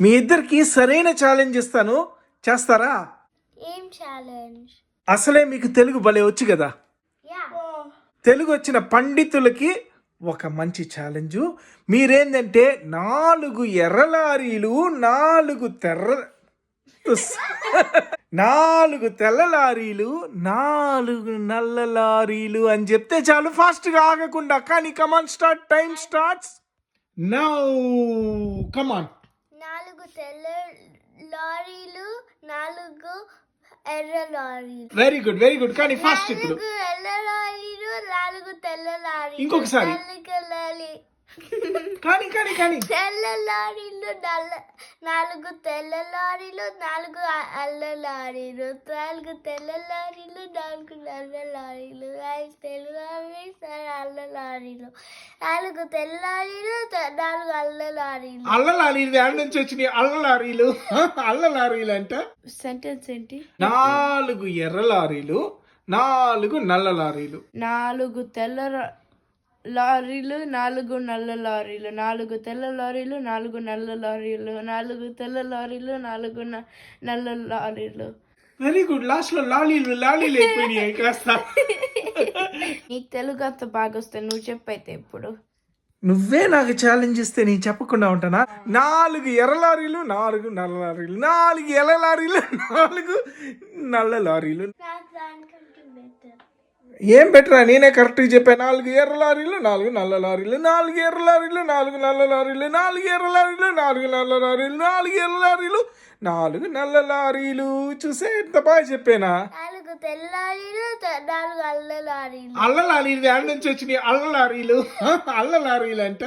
మీ ఇద్దరికి సరైన ఛాలెంజ్ ఇస్తాను. చేస్తారా? ఏం ఛాలెంజ్ అసలే మీకు తెలుగు భలే వచ్చు కదా. తెలుగు వచ్చిన పండితులకి ఒక మంచి ఛాలెంజు మీరేంటంటే నాలుగు ఎర్ర లారీలు నాలుగు తెర్ర. నాలుగు తెల్ల లారీలు నాలుగు నల్ల లారీలు అని చెప్తే చాలు ఫాస్ట్గా ఆగకుండా. కానీ come on start time starts now come on లారీలు నాలుగు ఎర్ర లారీలు. వెరీ గుడ్ వెరీ గుడ్ కానీ ఫాస్ట్ ఇప్పుడు. నాలుగు ఎర్ర లారీలు నాలుగు తెల్ల లారీలు. ఇంకొకసారి. నాలుగు లారీ కానీ కానీ కానీ. తెల్ల లారీలు నల్ల నాలుగు తెల్ల లారీలు నాలుగు అల్ల లారీలు నాలుగు తెల్ల లారీలు నాలుగు నల్ల లారీలు ఐదు సరే అల్ల లారీలు నాలుగు తెల్ల లారీలు నాలుగు అల్ల లారీలు అల్ల లారీలు ఏడ నుంచి వచ్చినాయి? అల్ల లారీలు అల్ల లారీలు అంట. సెంటెన్స్ ఏంటి? నాలుగు ఎర్ర లారీలు నాలుగు నల్ల లారీలు నాలుగు తెల్ల లారీలు నాలుగు నల్ల లారీలు నాలుగు తెల్ల లారీలు నాలుగు నల్ల లారీలు నాలుగు తెల్ల లారీలు నాలుగు నల్ల లారీలు. Very good. లాస్ట్లో లాలీలు లాలీలు అయిపోయినాయి కాస్త నీకు తెలుగు అంత బాగా వస్తే నువ్వు చెప్పైతే ఇప్పుడు. నువ్వే నాకు ఛాలెంజ్ ఇస్తే నేను చెప్పకుండా ఉంటానా? నాలుగు ఎర్ర లారీలు నాలుగు నల్ల లారీలు నాలుగు ఎర్ర లారీలు నాలుగు నల్ల లారీలు. ఏం బెటరా? నేనే కరెక్ట్గా చెప్పాను నాలుగు ఎర్ర లారీలు నాలుగు నల్ల లారీలు నాలుగు ఎర్ర లారీలు నాలుగు నల్ల లారీలు నాలుగు ఎర్ర లారీలు నాలుగు నల్ల లారీలు నాలుగు ఎర్ర లారీలు నాలుగు నల్ల లారీలు. చూసే ఎంత బాగా చెప్పానా? నాలుగు తెల్ల లారీలు త- నాలుగు అల్ల లారీలు. అల్ల లారీలు నుంచి వచ్చినాయి? అల్ల లారీలు. అల్ల లారీలు అంట.